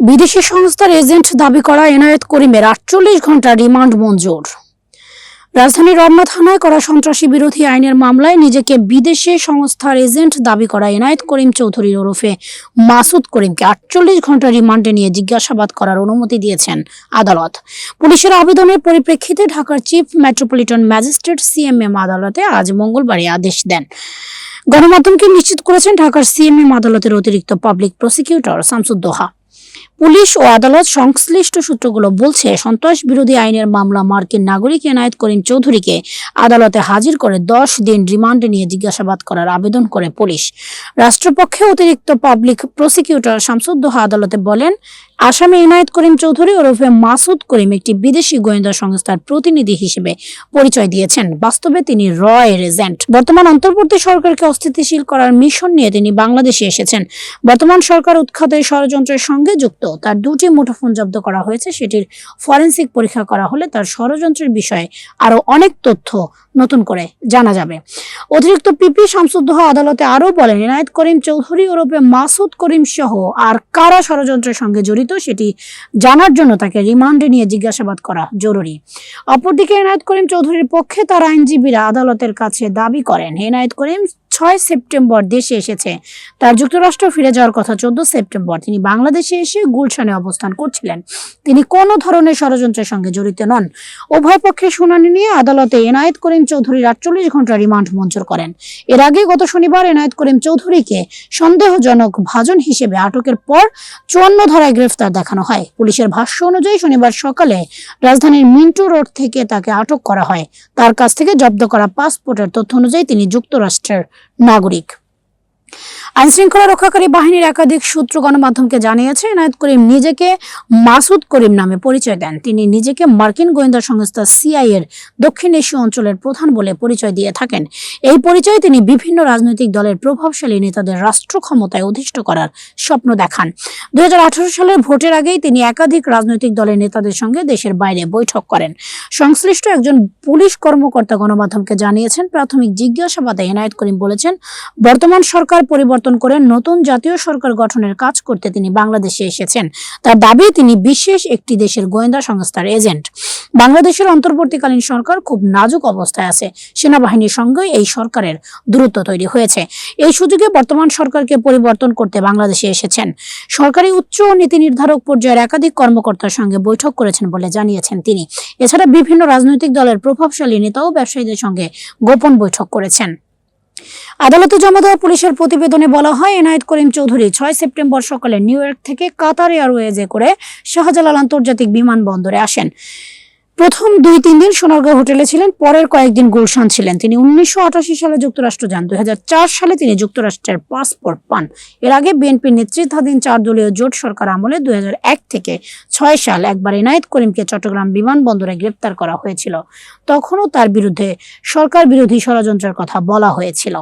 বিদেশি সংস্থার এজেন্ট দাবি করা এনায়েত করিমের আটচল্লিশ ঘণ্টা রিমান্ড মঞ্জুর। রাজধানীর রমনা থানায় করা সন্ত্রাসী বিরোধী আইনের মামলায় নিজেকে বিদেশে সংস্থার এজেন্ট দাবি করা এনায়েত করিম চৌধুরীর ওরফে মাসুদ করিমকে আটচল্লিশ ঘণ্টা রিমান্ডে নিয়ে জিজ্ঞাসাবাদ করার অনুমতি দিয়েছেন আদালত। পুলিশের আবেদনের পরিপ্রেক্ষিতে ঢাকার চিফ মেট্রোপলিটন ম্যাজিস্ট্রেট সিএমএম আদালতে আজ মঙ্গলবার আদেশ দেন। গণমাধ্যমকে নিশ্চিত করেছেন ঢাকার সিএমএম আদালতের অতিরিক্ত পাবলিক প্রসিকিউটর শামসুদ্দোহা। পুলিশ ও আদালত সংশ্লিষ্ট সূত্রগুলো বলছে, সন্ত্রাস বিরোধী আইনের মামলা মার্কিন নাগরিক এনায়েত করিম চৌধুরীকে আদালতে হাজির করে দশ দিন রিমান্ডে নিয়ে জিজ্ঞাসাবাদ করার আবেদন করে পুলিশ। রাষ্ট্রপক্ষে অতিরিক্ত পাবলিক প্রসিকিউটর শামসুদ্দোহা আদালতে বলেন, আসামি এনায়েত করিম চৌধুরী ওরফে মাসুদ করিম একটি বিদেশি গোয়েন্দা সংস্থার প্রতিনিধি হিসেবে পরিচয় দিয়েছেন। বাস্তবে তিনি র এর এজেন্ট বর্তমান অন্তর্বর্তী সরকারকে অস্থিতিশীল করার মিশন নিয়ে তিনি বাংলাদেশে এসেছেন। বর্তমান সরকার উৎখাতের ষড়যন্ত্রের সঙ্গে যুক্ত। তার দুটি মুঠোফোন জব্দ করা হয়েছে, সেটির ফরেনসিক পরীক্ষা করা হলে তার ষড়যন্ত্রের বিষয়ে আরও অনেক তথ্য নতুন করে জানা যাবে। অতিরিক্ত পিপি শামসুদ্দোহা আদালতে আরও বলেন এনায়েত করিম চৌধুরী, ওরফে মাসুদ করিম সহ আর কারা ষড়যন্ত্রের সঙ্গে জড়িত সেটি জানার জন্য তাকে রিমান্ডে নিয়ে জিজ্ঞাসাবাদ করা জরুরি। অপরদিকে এনায়েত করিম চৌধুরীর পক্ষে তার আইনজীবীরা আদালতের কাছে দাবি করেন এনায়েত করিম ছয় সেপ্টেম্বর দেশে এসেছে। তার যুক্তরাষ্ট্র ফিরে যাওয়ার কথা চোদ্দ সেপ্টেম্বর। তিনি বাংলাদেশে এসে গুলশানে অবস্থান করছিলেন। তিনি কোনো ধরনের ষড়যন্ত্রের সঙ্গে জড়িত নন। উভয় পক্ষের শুনানি নিয়ে আদালতে এনায়েত করিম চৌধুরীর আটচল্লিশ ঘণ্টা রিমান্ড মঞ্জুর করেন। এর আগে গত শনিবার এনায়েত করিম চৌধুরীকে সন্দেহজনক ভাজন হিসেবে আটকের পর চুয়ান্ন ধারায় গ্রেফতার দেখানো হয়। পুলিশের ভাষ্য অনুযায়ী শনিবার সকালে রাজধানীর মিন্টু রোড থেকে তাকে আটক করা হয়। তার কাছ থেকে জব্দ করা পাসপোর্টের তথ্য অনুযায়ী তিনি যুক্তরাষ্ট্রের নাগরিক আইন শৃঙ্খলা রক্ষাকারী বাহিনীর একাধিক সূত্র গণমাধ্যমকে জানিয়েছে, এনায়েত করিম নিজেকে মাসুদ করিম নামে পরিচয় দেন। তিনি নিজেকে মার্কিন গোয়েন্দা সংস্থা সিআই এর দক্ষিণ এশীয় অঞ্চলের প্রধান বলে পরিচয় দিয়ে থাকেন। এই পরিচয়ে তিনি বিভিন্ন রাজনৈতিক দলের প্রভাবশালী নেতাদের রাষ্ট্র ক্ষমতায় অধিষ্ঠ করার স্বপ্ন দেখান। দুই হাজার আঠারো সালের ভোটের আগেই তিনি একাধিক রাজনৈতিক দলের নেতাদের সঙ্গে দেশের বাইরে বৈঠক করেন। সংশ্লিষ্ট একজন পুলিশ কর্মকর্তা গণমাধ্যমকে জানিয়েছেন, প্রাথমিক জিজ্ঞাসাবাদে এনায়েত করিম বলেছেন, বর্তমান সরকার পরিবর্তন করে নতুন জাতীয় সরকার গঠনের কাজ করতে তিনি বাংলাদেশে এসেছেন। তার দাবি, তিনি বিশেষ একটি দেশের গোয়েন্দা সংস্থার এজেন্ট। বাংলাদেশের অন্তর্বর্তীকালীন সরকার খুব নাজুক অবস্থায় আছে। সেনাবাহিনীর সঙ্গে এই সরকারের দূরত্ব তৈরি হয়েছে। এই সুযোগে বর্তমান সরকারকে পরিবর্তন করতে বাংলাদেশে এসেছেন। সরকারি উচ্চ নীতি নির্ধারক পর্যায়ের একাধিক কর্মকর্তার সঙ্গে বৈঠক করেছেন বলে জানিয়েছেন তিনি। এছাড়া বিভিন্ন রাজনৈতিক দলের প্রভাবশালী নেতা ও ব্যবসায়ীদের সঙ্গে গোপন বৈঠক করেছেন। আদালতে জমা দেওয়া পুলিশের প্রতিবেদনে বলা হয়, এনায়েত করিম চৌধুরী ছয় সেপ্টেম্বর সকালে নিউ ইয়র্ক থেকে কাতার এয়ারওয়েজে করে শাহজালাল আন্তর্জাতিক বিমানবন্দরে আসেন। প্রথম দুই, তিন দিন সোনারগাঁও হোটেলে ছিলেন, পরের কয়েকদিন গুলশান ছিলেন। তিনি উনিশশো আঠাশি সালে যুক্তরাষ্ট্র যান। দুই হাজার চার সালে তিনি যুক্তরাষ্ট্রের পাসপোর্ট পান। এর আগে বিএনপির নেতৃত্বাধীন চার দলীয় জোট সরকার আমলে দুই হাজার এক থেকে ছয় সাল একবার এনায়েত করিমকে চট্টগ্রাম বিমানবন্দরে গ্রেপ্তার করা হয়েছিল। তখনও তার বিরুদ্ধে সরকার বিরোধী ষড়যন্ত্রের কথা বলা হয়েছিল।